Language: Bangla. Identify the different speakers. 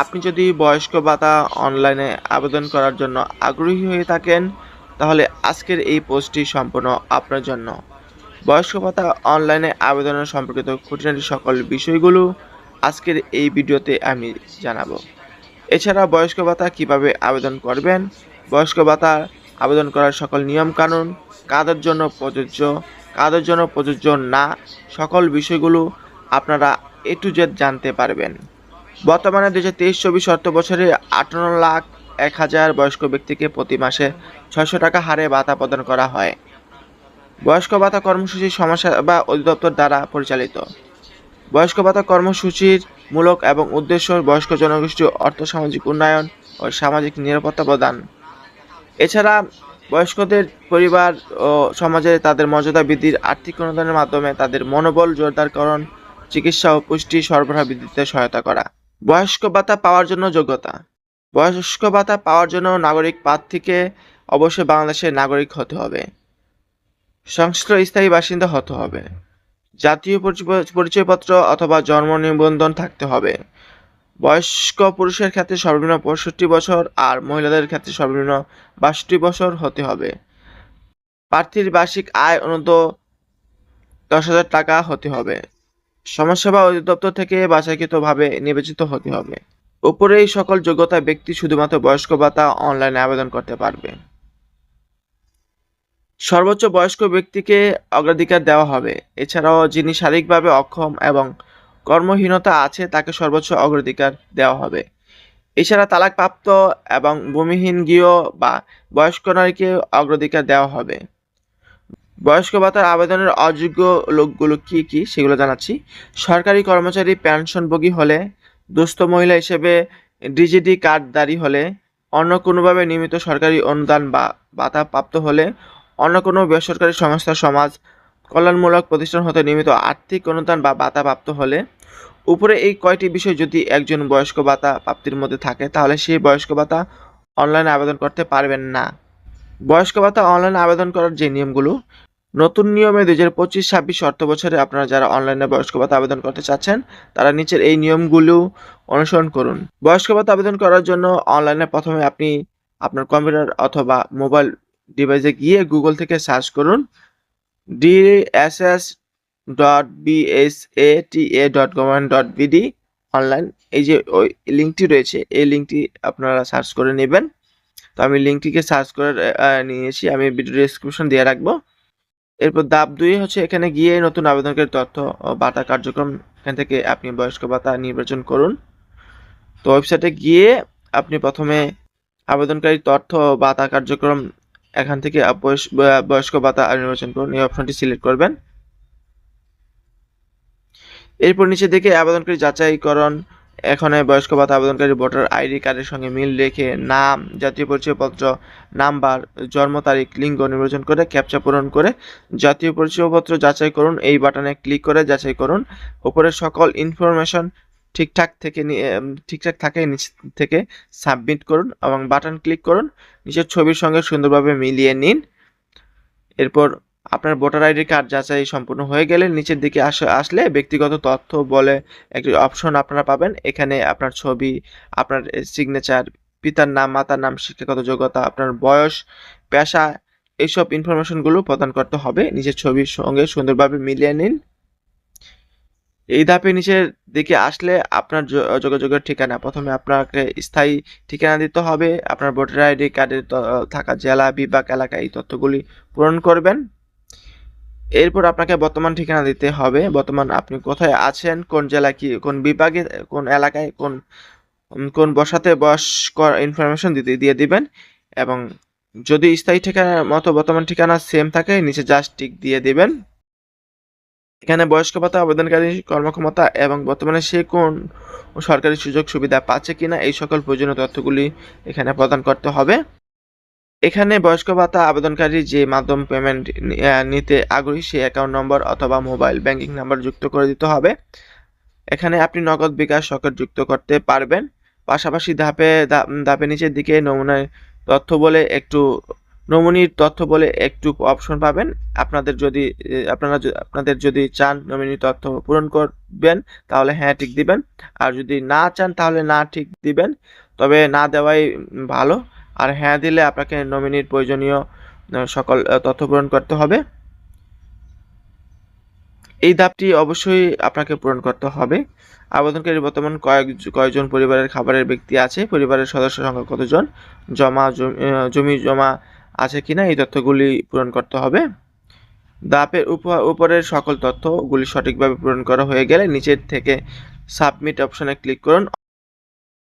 Speaker 1: আপনি যদি বয়স্ক ভাতা অনলাইনে আবেদন করার জন্য আগ্রহী হয়ে থাকেন, তাহলে আজকের এই পোস্টটি সম্পূর্ণ আপনার জন্য। বয়স্ক ভাতা অনলাইনে আবেদনের সম্পর্কিত খুঁটিনাটি সকল বিষয়গুলো আজকের এই ভিডিওতে আমি জানাব। এছাড়া বয়স্ক ভাতা কীভাবে আবেদন করবেন? বয়স্ক ভাতা আবেদন করার সকল নিয়ম কানুন কাদের জন্য প্রযোজ্য, কাদের জন্য প্রযোজ্য না, সকল বিষয়গুলো আপনারা এ টু জেড জানতে পারবেন। বর্তমানে দু হাজার তেইশ চব্বিশ অর্থ বছরে আটান্ন লাখ এক হাজার বয়স্ক ব্যক্তিকে প্রতি মাসে ছয়শো টাকা হারে ভাতা প্রদান করা হয়। বয়স্ক ভাতা কর্মসূচি সমাজসেবা অধিদপ্তর দ্বারা পরিচালিত। বয়স্ক ভাতা কর্মসূচির মূলক এবং উদ্দেশ্য বয়স্ক জনগোষ্ঠী অর্থ সামাজিক উন্নয়ন ও সামাজিক নিরাপত্তা প্রদান। এছাড়া বয়স্কদের পরিবার ও সমাজে তাদের মর্যাদা বৃদ্ধির আর্থিক অনুদানের মাধ্যমে তাদের মনোবল জোরদারকরণ, চিকিৎসা ও পুষ্টি সরবরাহ বৃদ্ধিতে সহায়তা করা। বয়স্ক ভাতা পাওয়ার জন্য যোগ্যতা। বয়স্ক ভাতা পাওয়ার জন্য নাগরিক প্রার্থীকে অবশ্যই বাংলাদেশের নাগরিক হতে হবে। সংশ্লিষ্ট স্থায়ী বাসিন্দা হতে হবে। জাতীয় পরিচয়- পরিচয়পত্র অথবা জন্ম নিবন্ধন থাকতে হবে। বয়স্ক পুরুষের ক্ষেত্রে সর্বনিম্ন পঁয়ষট্টি বছর আর মহিলাদের ক্ষেত্রে সর্বনিম্ন বাষট্টি বছর হতে হবে। প্রার্থীর বার্ষিক আয় অনূর্ধ্ব দশ হাজার টাকা হতে হবে। সমাজসেবা অধিদপ্তর থেকে বাছাইকৃতভাবে নির্বাচিত হতে হবে। উপরে এই সকল যোগ্যতা ব্যক্তি শুধুমাত্র বয়স্ক ভাতা অনলাইনে আবেদন করতে পারবে। সর্বোচ্চ বয়স্ক ব্যক্তিকে অগ্রাধিকার দেওয়া হবে। এছাড়াও যিনি শারীরিকভাবে অক্ষম এবং কর্মহীনতা আছে, তাকে সর্বোচ্চ অগ্রাধিকার দেওয়া হবে। এছাড়া তালাকপ্রাপ্ত এবং ভূমিহীন গৃহ বা বয়স্ক নারীকে অগ্রাধিকার দেওয়া হবে। বয়স্ক ভাতার আবেদনের অযোগ্য লোকগুলো কি কি সেগুলো জানাচ্ছি। সরকারি কর্মচারী পেনশনভোগী হলে, দুস্থ মহিলা হিসেবে ডিজিডি কার্ডধারী হলে, অন্য কোনোভাবে নিয়মিত সরকারি অনুদান বা ভাতা প্রাপ্ত হলে, অন্য কোনো বেসরকারি সংস্থা, সমাজ কল্যাণমূলক প্রতিষ্ঠান হতে নিয়মিত আর্থিক অনুদান বা ভাতা প্রাপ্ত হলে, উপরে এই কয়টি বিষয় যদি একজন বয়স্ক ভাতা প্রাপ্তির মধ্যে থাকে, তাহলে সেই বয়স্ক ভাতা অনলাইনে আবেদন করতে পারবেন না। বয়স্ক ভাতা অনলাইনে আবেদন করার যে নিয়মগুলো নতুন নিয়মে দুই হাজার পঁচিশ, ছাব্বিশ অর্থ বছরে আপনারা যারা অনলাইনে বয়স্ক ভাতা আবেদন করতে চাচ্ছেন, তারা নিচের এই নিয়মগুলো অনুসরণ করুন। বয়স্ক ভাতা আবেদন করার জন্য অনলাইনে প্রথমে আপনি আপনার কম্পিউটার অথবা মোবাইল ডিভাইসে গিয়ে গুগল থেকে সার্চ করুন DSS dot BSA T A dot government dot BD online এই যে ওই লিঙ্কটি রয়েছে, এই লিঙ্কটি আপনারা সার্চ করে নেবেন। তো আমি লিঙ্কটিকে সার্চ করে নিয়েছি আমি ভিডিও ডিসক্রিপশন দিয়ে রাখব। এরপর ধাপ দুই হচ্ছে এখানে গিয়ে নতুন আবেদনকারী তথ্য ভাতা কার্যক্রম এখান থেকে আপনি বয়স্ক ভাতা নির্বাচন করুন। তো ওয়েবসাইটে গিয়ে আপনি প্রথমে আবেদনকারী তথ্য ভাতা কার্যক্রম এখান থেকে বয়স- বয়স্ক ভাতা নির্বাচন করুন। এই অপশনটি সিলেক্ট করবেন। এরপর নিচে দেখে আবেদনকারী যাচাইকরণ এখানে বয়স্ক ভাতা আবেদনকারী ভোটার আইডি কার্ডের সঙ্গে মিল রেখে নাম, জাতীয় পরিচয়পত্র, নাম্বার, জন্ম তারিখ, লিঙ্গ নির্বাচন করে ক্যাপচা পূরণ করে জাতীয় পরিচয়পত্র যাচাই করুন। এই বাটনে ক্লিক করে যাচাই করুন। উপরে সকল ইনফরমেশন ঠিকঠাক থেকে ঠিকঠাক থাকে নিচ থেকে সাবমিট করুন এবং বাটন ক্লিক করুন। নিচের ছবির সঙ্গে সুন্দরভাবে মিলিয়ে নিন। এরপর আপনার ভোটার আইডি কার্ড যাচাই সম্পূর্ণ হয়ে গেলে নিচের দিকে আস- আসলে ব্যক্তিগত তথ্য বলে একটি অপশন আপনারা পাবেন। এখানে আপনার ছবি, আপনার সিগনেচার পিতার নাম, মাতার নাম, শিক্ষাগত যোগ্যতা, আপনার বয়স, পেশা, এইসব ইনফরমেশনগুলো প্রদান করতে হবে। নিজের ছবির সঙ্গে সুন্দরভাবে মিলিয়ে নিন। এই ধাপে নিচের দিকে আসলে আপনার যোগাযোগের ঠিকানা। প্রথমে আপনাকে স্থায়ী ঠিকানা দিতে হবে। আপনার ভোটার আইডি কার্ডের থাকা জেলা, বিভাগ, এলাকা এই তথ্যগুলি পূরণ করবেন। এরপর আপনাকে বর্তমান ঠিকানা দিতে হবে। বর্তমান আপনি কোথায় আছেন? কোন জেলায় কি, কোন বিভাগে, কোন এলাকায়, কোন কোন বসাতে বয়স ইনফরমেশন দিতে, দিয়ে দিবেন এবং যদি স্থায়ী ঠিকানার মতো বর্তমান ঠিকানা সেম থাকে, নিচে জাস্ট টিক দিয়ে দিবেন। এখানে বয়স্ক ভাতা, আবেদনকারী কর্মক্ষমতা এবং বর্তমানে সে কোন সরকারি সুযোগ সুবিধা পাচ্ছে কিনা, এই সকল প্রয়োজনীয় তথ্যগুলি এখানে প্রদান করতে হবে। এখানে বয়স্ক ভাতা আবেদনকারী যে মাধ্যম পেমেন্ট নিতে আগ্রহী সেই অ্যাকাউন্ট নম্বর অথবা মোবাইল ব্যাংকিং নাম্বার যুক্ত করে দিতে হবে। এখানে আপনি নগদ বিকাশ সকেট যুক্ত করতে পারবেন। পাশাপাশি ধাপে ধাপে নিচের দিকে নমুনায় তথ্য বলে একটু, নমিনির তথ্য বলে একটু অপশন পাবেন। আপনাদের যদি আপনারা আপনাদের যদি চান নমিনি তথ্য পূরণ করবেন, তাহলে হ্যাঁ ঠিক দিবেন। আর যদি না চান, তাহলে না, ঠিক দিবেন। তবে না দেওয়াই ভালো। আর হ্যাঁ দিলে আপনাকে নমিনির প্রয়োজনীয় সকল তথ্য পূরণ করতে হবে। এই ধাপটি অবশ্যই আপনাকে পূরণ করতে হবে। আবেদনকারী বর্তমান কয়েক, কয়েকজন পরিবারের খাবারের ব্যক্তি আছে, পরিবারের সদস্য সংখ্যা কতজন, জমা, জমি জমি আছে কিনা, এই তথ্যগুলি পূরণ করতে হবে। উপ- উপরের সকল তথ্যগুলি সঠিকভাবে পূরণ করা হয়ে গেলে নিচের থেকে সাবমিট অপশনে ক্লিক করুন।